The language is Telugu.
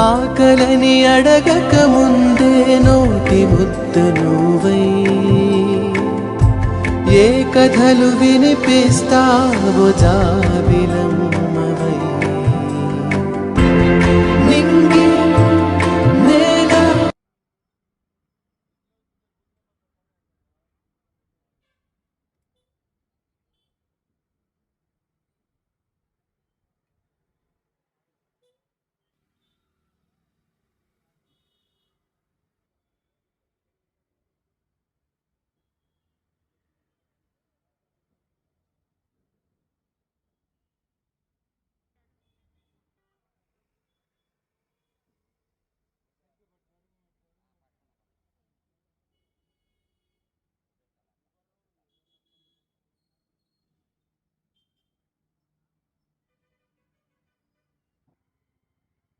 ఆకలని అడగక ముందే నోటి ముద్దు నువ్వై ఏ కథలు వినిపిస్తావు జాబిలము.